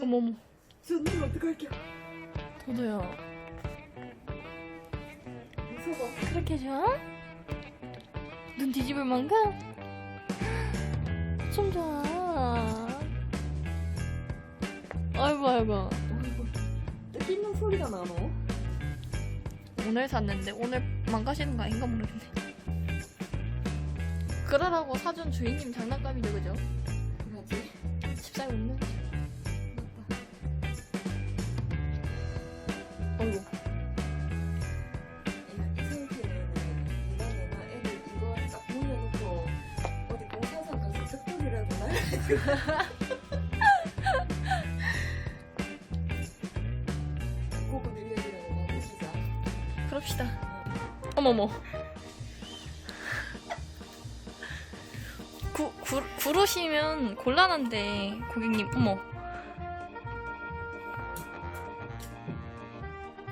어머머 저 눈 어떡할게요? 도도야 무서워. 그렇게 좋아? 눈 뒤집을 만큼? 좀 좋아 아이고 아이고. 뜯기는 소리가 나노? 오늘 샀는데 오늘 망가지는 거 아닌가 모르겠네 그러라고 사준 주인님 장난감이죠 그죠? 그러지. 집사에 없는 고급 만드시자. 그럽시다. 어머머. 구, 구, 구르시면 곤란한데 고객님. 어머.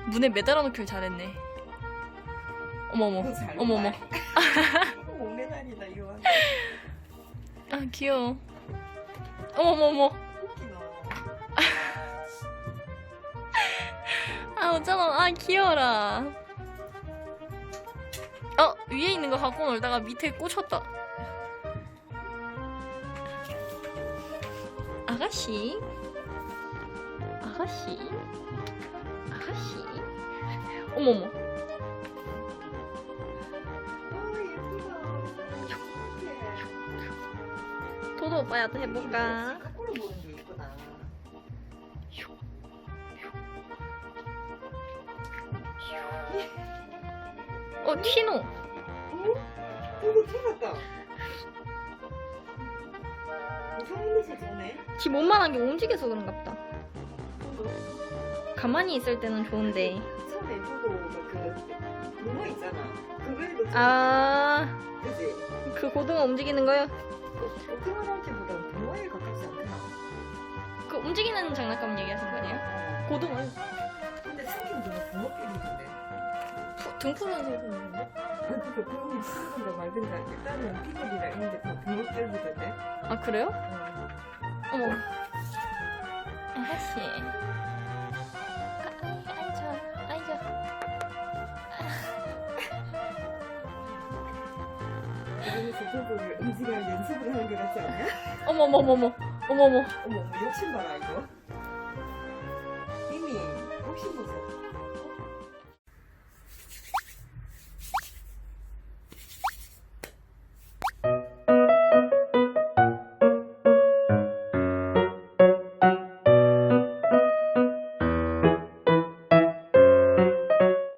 문에 매달아 놓길 잘했네. 어머머. 잘 어머머. 목매달이다 이거. 아 귀여워 어머머머. 아 어쩌나. 아 귀여워라. 어 위에 있는 거 갖고 놀다가 밑에 꽂혔다. 아가씨? 아가씨? 아가씨? 어머머 도도 오빠야도 해볼까 거꾸로 보는 게 예쁘다. 어 티노 어? 지 몸만한 게 움직여서 그런가 보다 가만히 있을 때는 좋은데 아 그. 고등어 움직이는 거요? 오징어한테보다 문어에 가깝지 않나? 그 움직이는 장난감 얘기하신 거 아니에요? 고등어요 근데 생긴 게 붕어필인데. 등 푸른 색이 있는데? 그러니까 그거는 쓰든가 말든가 일단은 피글이라 이런 게다 붕어필이던데. 아 그래요? 어. 어머 이러면서 조금 음식을 연습을 하는 게 낫지 않나? 어머머머머 어머머 어머 욕심 봐라 이거. 이미 욕심 보자.